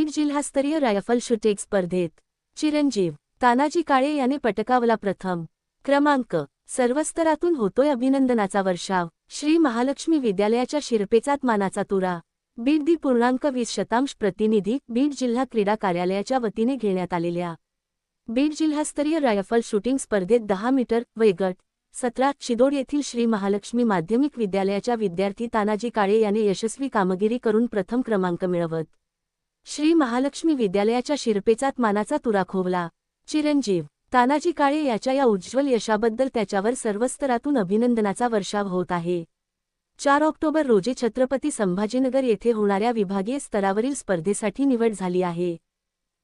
बीड जिल्हास्तरीय rifle shooting स्पर्धेत चिरंजीव तानाजी काळे याने पटकावला प्रथम क्रमांक. सर्व स्तरातून होतोय अभिनंदनाचा वर्षाव. श्री महालक्ष्मी विद्यालयाच्या शिरपेचात मानाचा तुरा. बीड दी पूर्णांक वीस शतांश प्रतिनिधी बीड जिल्हा क्रीडा कार्यालयाच्या वतीने घेण्यात आलेल्या बीड जिल्हास्तरीय रायफल शूटिंग स्पर्धेत दहा मीटर वैगट सतरा शिदोड येथील श्री महालक्ष्मी माध्यमिक विद्यालयाच्या विद्यार्थी तानाजी काळे याने यशस्वी कामगिरी करून प्रथम क्रमांक मिळवत श्री महालक्ष्मी विद्यालयाच्या शिरपेचात मानाचा तुरा खोवला. चिरंजीव तानाजी काळे याच्या या उज्ज्वल यशाबद्दल त्याच्यावर सर्व स्तरातून अभिनंदनाचा वर्षाव होत आहे. चार ऑक्टोबर रोजी छत्रपती संभाजीनगर येथे होणाऱ्या विभागीय स्तरावरील स्पर्धेसाठी निवड झाली आहे.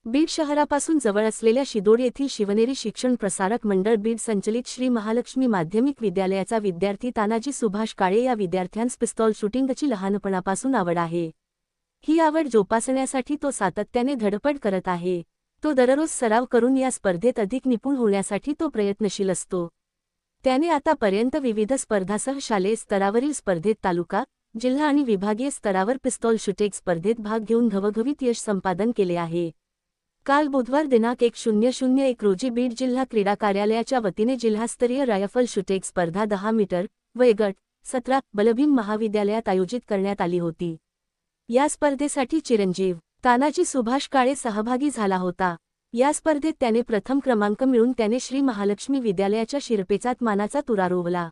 बीड शहरापासून जवळ असलेल्या शिदोड येथील शिवनेरी शिक्षण प्रसारक मंडळ बीड संचलित श्री महालक्ष्मी माध्यमिक विद्यालयाचा विद्यार्थी तानाजी सुभाष काळे या विद्यार्थ्यांस पिस्तॉल शूटिंगची लहानपणापासून आवड आहे. ही आवड जोपासण्यासाठी तो सातत्याने धडपड करत आहे. तो दररोज सराव करून या स्पर्धेत अधिक निपुण होण्यासाठी तो प्रयत्नशील असतो. त्याने आतापर्यंत विविध स्पर्धासह शालेय स्तरावरील स्पर्धेत तालुका जिल्हा आणि विभागीय स्तरावर पिस्तॉल शूटिंग स्पर्धेत भाग घेऊन घवघवीत यश संपादन केले आहे. काल बुधवार दिनांक एक शून्य शून्य एक रोजी बीड जिल्हा क्रीडा कार्यालयाच्या वतीने जिल्हास्तरीय रायफल शूटिंग स्पर्धा दहा मीटर वयगट सतरा बलभीम महाविद्यालयात आयोजित करण्यात आली होती. या स्पर्धेसाठी चिरंजीव तानाजी सुभाष काळे सहभागी झाला होता. या स्पर्धेत त्याने प्रथम क्रमांक मिळून त्याने श्री महालक्ष्मी विद्यालयाच्या शिरपेचात मानाचा तुरा रोवला.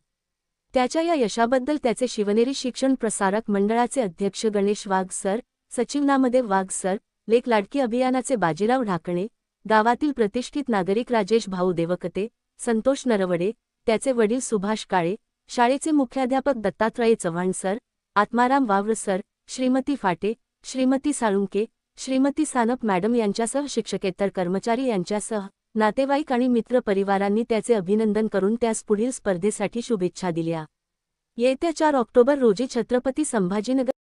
त्याच्या या यशाबद्दल त्याचे शिवनेरी शिक्षण प्रसारक मंडळाचे अध्यक्ष गणेश वाघ सर सचिव नामदेव वाघ सर लेख लाडकी अभियानाचे बाजीराव ढाकणे गावातील प्रतिष्ठित नागरिक राजेश भाऊ देवकते संतोष नरवडे त्याचे वडील सुभाष काळे शाळेचे मुख्याध्यापक दत्तात्रय चव्हाण सर आत्माराम वावर सर श्रीमती फाटे श्रीमती साळुंके श्रीमती सानप मॅडम यांच्यासह शिक्षकेतर कर्मचारी यांच्यासह नातेवाईक आणि मित्र परिवारांनी त्याचे अभिनंदन करून त्यास पुढील स्पर्धेसाठी शुभेच्छा दिल्या. येत्या चार ऑक्टोबर रोजी छत्रपती संभाजीनगर